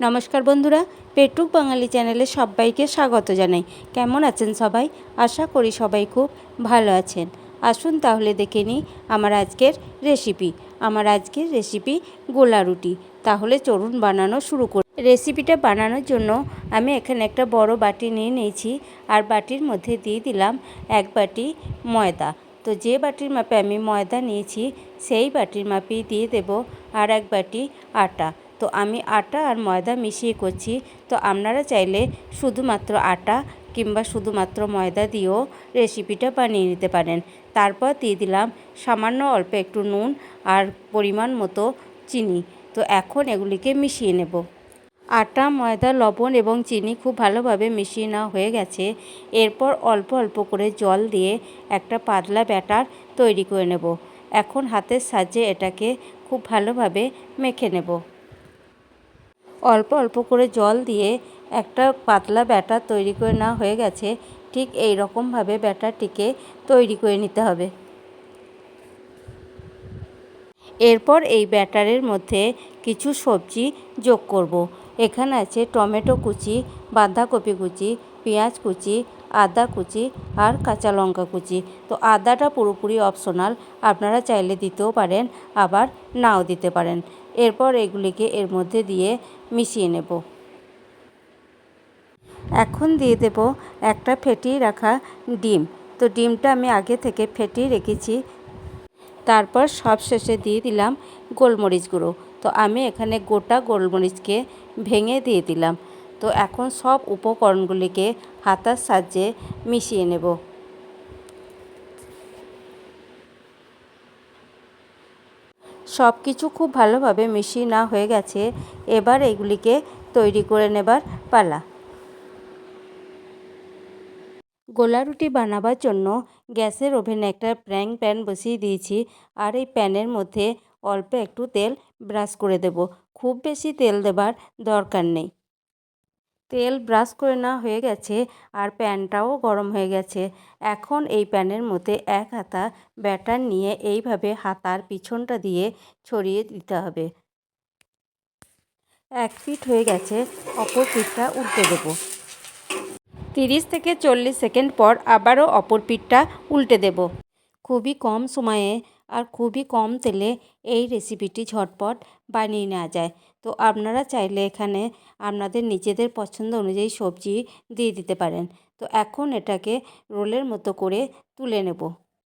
নমস্কার বন্ধুরা পেটুক বাঙালি চ্যানেলে সবাইকে স্বাগত জানাই। কেমন আছেন সবাই? আশা করি সবাই খুব ভালো আছেন। আসুন তাহলে দেখে নিই আমার আজকের রেসিপি। আমার আজকের রেসিপি গোলা রুটি। তাহলে চলুন বানানো শুরু করি। রেসিপিটা বানানোর জন্য আমি এখানে একটা বড় বাটি নিয়ে নিয়েছি আর বাটির মধ্যে দিয়ে দিলাম এক বাটি ময়দা। তো যে বাটির মাপে আমি ময়দা নিয়েছি, সেই বাটির মাপেই দিয়ে দেব আর এক বাটি আটা। তো আমি আটা আর ময়দা মিশিয়ে করছি। তো আপনারা চাইলে শুধুমাত্র আটা কিংবা শুধুমাত্র ময়দা দিয়েও রেসিপিটা বানিয়ে নিতে পারেন। তারপর দিয়ে দিলাম সামান্য অল্প একটু নুন আর পরিমাণ মতো চিনি। তো এখন এগুলিকে মিশিয়ে নেব। আটা, ময়দা, লবণ এবং চিনি খুব ভালোভাবে মিশিয়ে নেওয়া হয়ে গেছে। এরপর অল্প অল্প করে জল দিয়ে একটা পাতলা ব্যাটার তৈরি করে নেব। এখন হাতের সাহায্যে এটাকে খুব ভালোভাবে মেখে নেব। অল্প অল্প করে জল দিয়ে একটা পাতলা ব্যাটার তৈরি করে নেওয়া হয়ে গেছে ঠিক এই রকমভাবে ব্যাটারটিকে তৈরি করে নিতে হবে এরপর এই ব্যাটারের মধ্যে কিছু সবজি যোগ করব। এখানে আছে টমেটো কুচি, বাঁধাকপি কুচি, পেঁয়াজ কুচি আদা কুচি আর কাঁচা লঙ্কা কুচি। তো আদাটা পুরোপুরি অপশনাল আপনারা চাইলে দিতেও পারেন, আবার নাও দিতে পারেন। এরপর এগুলিকে এর মধ্যে দিয়ে মিশিয়ে নেব। এখন দিয়ে দেব একটা ফেটিয়ে রাখা ডিম। তো ডিমটা আমি আগে থেকে ফেটিয়ে রেখেছি। তারপর সব শেষে দিয়ে দিলাম গোলমরিচ গুঁড়ো। তো আমি এখানে গোটা গোলমরিচকে ভেঙে দিয়ে দিলাম। তো এখন সব উপকরণগুলিকে হাতার সাহায্যে মিশিয়ে নেব। সব কিছু খুব ভালোভাবে মিশিয়ে না হয়ে গেছে, এবার এগুলিকে তৈরি করে নেবার পালা। গোলা রুটি বানাবার জন্য গ্যাসের ওভেনে একটা ফ্র্যাং প্যান বসিয়ে দিয়েছি আর এই প্যানের মধ্যে অল্প একটু তেল ব্রাশ করে দেব। খুব বেশি তেল দেবার দরকার নেই। তেল ব্রাশ করে নেওয়া হয়ে গেছে আর প্যানটাও গরম হয়ে গেছে। এখন এই প্যানের মধ্যে এক হাতা ব্যাটার নিয়ে এইভাবে হাতার পিছনটা দিয়ে ছড়িয়ে দিতে হবে। এক পিঠ হয়ে গেছে, অপর পিঠটা উল্টে দেবো। তিরিশ থেকে চল্লিশ সেকেন্ড পর আবারও অপর পিঠটা উল্টে দেব। খুবই কম সময়ে আর খুবই কম তেলে এই রেসিপিটি ঝটপট বানিয়ে নেওয়া যায়। তো আপনারা চাইলে এখানে আপনাদের নিজেদের পছন্দ অনুযায়ী সবজি দিয়ে দিতে পারেন। তো এখন এটাকে রোলের মতো করে তুলে নেব।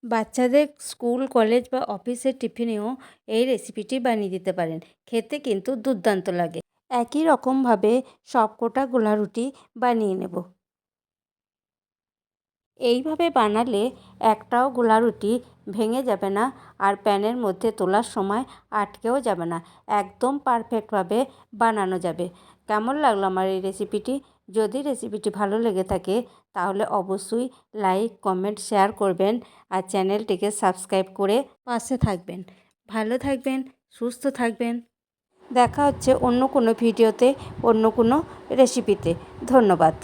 বাচ্চাদের স্কুল, কলেজ বা অফিসের টিফিনেও এই রেসিপিটি বানিয়ে দিতে পারেন। খেতে কিন্তু দুর্দান্ত লাগে। একই রকমভাবে সবকটা গোলা রুটি বানিয়ে নেব। এইভাবে বানালে একটাও গোলা রুটি ভেঙে যাবে না আর প্যানের মধ্যে তোলার সময় আটকেও যাবে না। একদম পারফেক্টভাবে বানানো যাবে। কেমন লাগল আমার এই রেসিপিটি? যদি রেসিপিটি ভালো লেগে থাকে, তাহলে অবশ্যই লাইক, কমেন্ট, শেয়ার করবেন আর চ্যানেলটিকে সাবস্ক্রাইব করে পাশে থাকবেন। ভালো থাকবেন, সুস্থ থাকবেন। দেখা হচ্ছে অন্য কোনো ভিডিওতে, অন্য কোনো রেসিপিতে। ধন্যবাদ।